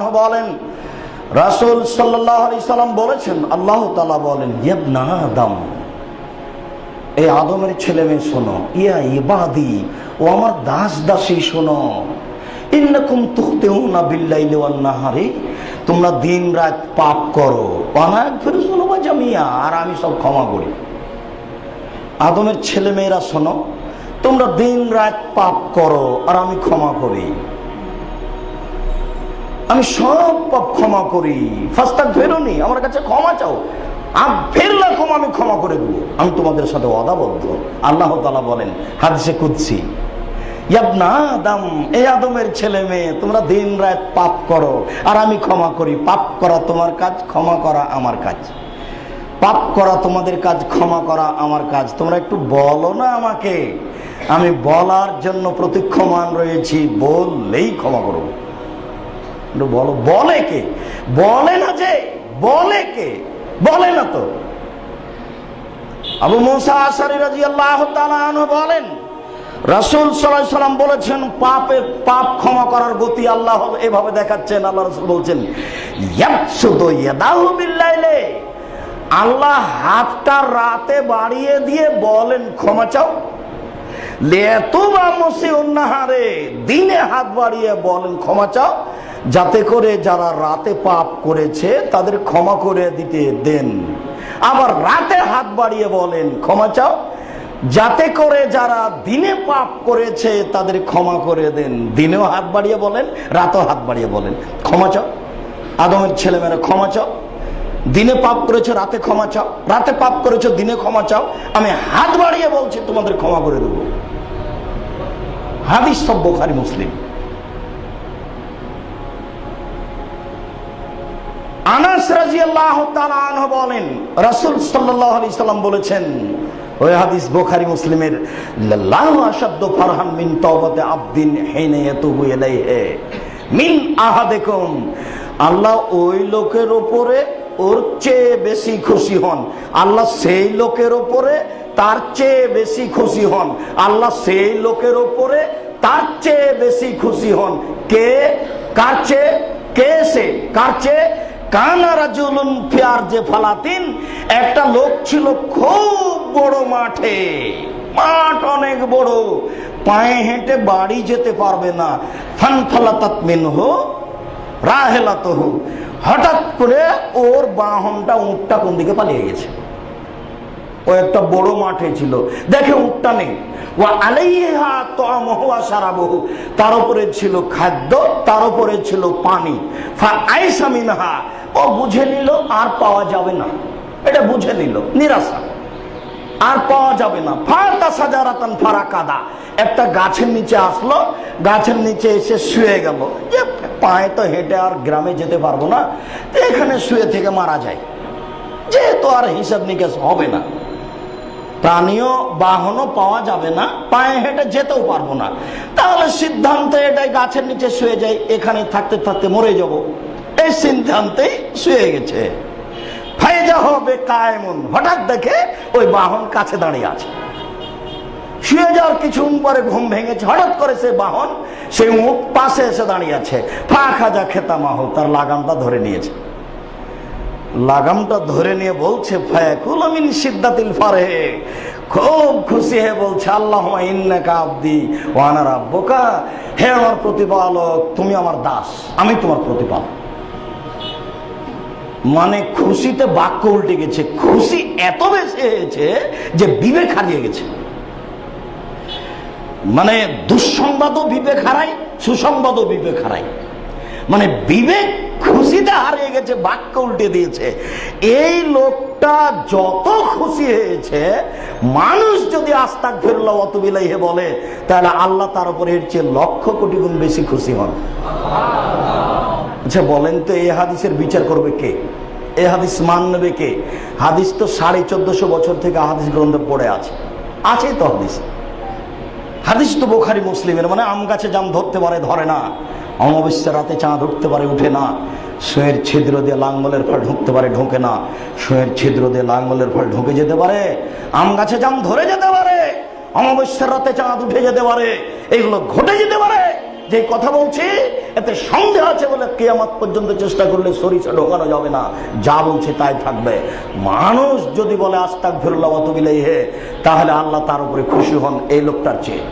বলেন। রাসূল সাল্লাম বলেছেন, আল্লাহ বলেন আদম। এই আদমের ছেলে মেয়ে, শোনো। ইয়া ইবাদি, ও আমার দাস দাসী শোনো নাহারি তোমরা দিন রাত পাপ করো। অনাক ফিরুল জামিয়া, আর আমি সব ক্ষমা করি। আদমের ছেলে মেয়েরা, শোনো, তোমরা দিন রাত পাপ করো, আর আমি ক্ষমা করি। আমি সব পাপ ক্ষমা করি। ফাস্তাক ফেরোনি আমার কাছে ক্ষমা চাও। আর ফেরলা ক্ষমা আমি ক্ষমা করে দেবো। আমি তোমাদের সাথে অদাবদ্ধ। আল্লাহ তালা বলেন, হাদিসে কুদছি আদম এই আদমের ছেলে মেয়ে, তোমরা দিন রাত পাপ করো, আর আমি ক্ষমা করি। পাপ করা তোমার কাজ, ক্ষমা করা আমার কাজ। পাপ করা তোমাদের কাজ, ক্ষমা করা আমার কাজ। তোমরা একটু বলো না আমাকে। আমি বলার জন্য প্রতীক্ষমান রয়েছি, বললেই ক্ষমা করব। বলো, বলে কে? বলে না যে, বলে কে? বলে না তো। আবু মুসা আশারি রাজি আল্লাহ বলেন, রাসুল সাল্লাহ সাল্লাম বলেছেন, পাপে পাপ ক্ষমা করার গতি আল্লাহ এভাবে দেখাচ্ছেন। আল্লাহ বলছেন আল্লাহ হাতটা রাতে বাড়িয়ে দিয়ে বলেন, ক্ষমা চাও। দিনে হাত বাড়িয়ে বলেন, ক্ষমা চাও। যাতে করে যারা রাতে পাপ করেছে, তাদের ক্ষমা করে দিতে দেন। আবার রাতে হাত বাড়িয়ে বলেন, ক্ষমা চাও। যাতে করে যারা দিনে পাপ করেছে, তাদের ক্ষমা করে দেন। দিনেও হাত বাড়িয়ে বলেন, রাতেও হাত বাড়িয়ে বলেন। ক্ষমা চাও। আদমের ছেলেমেয়েরা, ক্ষমা চাও। দিনে পাপ করেছ, রাতে ক্ষমা চাও। রাতে পাপ করেছ, দিনে ক্ষমা চাও। আমি হাত বাড়িয়ে বলছি, তোমাদের ক্ষমা করে দেবো। হাদিস সব বোখারি মুসলিম। আনাস বলেন, রাসূল সাল্লাম বলেছেন মুসলিমের মিন আল্লাহ লোকের ওর চেয়ে বেশি খুশি হন। আল্লাহ সেই লোকের ওপরে তার চেয়ে বেশি খুশি হন। আল্লাহ সেই লোকের ওপরে তার চেয়ে বেশি খুশি হন। কে? কার চেয়ে? কে সে? কার চেয়ে? কানা রাজুলুন ফিয়ার যে ফালাতিন, একটা লোক ছিল খুব বড় মাঠে। মাঠ অনেক বড়, পায়ে হেঁটে বাড়ি যেতে পারবে না। ফান ফালাতাত মিনহু, রাহেলাতহু। হঠাৎ করে ওর বাহনটা উঁটটা কোন দিকে পালিয়ে গেছে। ও একটা বড় মাঠে ছিল। দেখে উঠটা নেই। ও আলাইহা তামহু আশারাবহু তার উপরে ছিল খাদ্য, তার উপরে ছিল পানি। ফা আইসা মিনহা ও বুঝে নিল, আর পাওয়া যাবে না। এটা বুঝে নিল, নিরাশা। আর পাওয়া যাবে না। ফাটা সাজারাতান ফারা কাদা একটা গাছের নিচে আসলো, গাছের নিচে এসে শুয়ে গেল। যে পায়ে তো হেঁটে আর গ্রামে যেতে পারব না এখানে শুয়ে থেকে মারা যায়। যেহেতু আর হিসাব নিকেশ হবে না। প্রাণীয় বাহনও পাওয়া যাবে না, পায়ে হেঁটে যেতেও পারব না। তাহলে সিদ্ধান্ত এটাই গাছের নিচে শুয়ে যাই, এখানে থাকতে থাকতে মরে যাব। এই সিদ্ধান্তেই শুয়ে গেছে। ফায়জা হবে কায়মন। হঠাৎ দেখে ওই বাহন কাছে দাঁড়িয়ে আছে। শুয়ে যাওয়ার কিছু পরে ঘুম ভেঙেছে। হঠাৎ করে সে বাহন সেই মুখ পাশে এসে দাঁড়িয়ে আছে। ফা খাজা খেতামাহ তার লাগামটা ধরে নিয়েছে। লাগামটা ধরে নিয়ে বলছে, ফায়াকুল আমিন সিদ্ধাতিল ফারে খুব খুশি হয়ে বলছে আল্লাহ ইন্নাকা আব্দি ওয়ানা রাব্বুকা। হে আমার প্রতিপালক, তুমি আমার দাস, আমি তোমার প্রতিপালক। মানে খুশিতে বাক্য উল্টে গেছে। খুশি এত বেশি হয়েছে যে বিবেক হারিয়ে গেছে। মানে দুঃসংবাদও বিবেক হারায়, সুসংবাদও বিবেক হারায়। মানে বিবেক খুশিতে হারিয়ে গেছে, বাক্য উল্টে দিয়েছে। এই লোকটা যত খুশি হয়েছে, মানুষ যদি আস্তাক অত বিলাইহে বলে, তাহলে আল্লাহ তার উপরে এর চেয়ে লক্ষ কোটি গুণ বেশি খুশি হন। আচ্ছা বলেন তো এই হাদিসের বিচার করবে কে? এ হাদিস মান নেবে কে? হাদিস তো সাড়ে চোদ্দশো বছর থেকে হাদিস গ্রন্থে পড়ে আছে। আছে তো হাদিস। হাদিস তো বোখারি মুসলিমের মানে আম গাছে জাম ধরতে পারে, ধরে না। অমাবস্যা রাতে চাঁদ উঠতে পারে, উঠে না। সুয়ের ছিদ্র দিয়ে লাঙ্গলের ফল ঢুকতে পারে, ঢোকে না। সুয়ের ছিদ্র দিয়ে লাঙ্গলের ফল ঢুকে যেতে পারে। আম গাছে জাম ধরে যেতে পারে। অমাবস্যার রাতে চাঁদ উঠে যেতে পারে। এগুলো ঘটে যেতে পারে। যে কথা বলছি, এতে সন্দেহ আছে বলে কেয়ামত পর্যন্ত চেষ্টা করলে সরিষা ঢোকানো যাবে না। যা বলছে তাই থাকবে। মানুষ যদি বলে আস্তাক ফিরুল্লাহ হে তাহলে আল্লাহ তার উপরে খুশি হন এই লোকটার চেয়ে।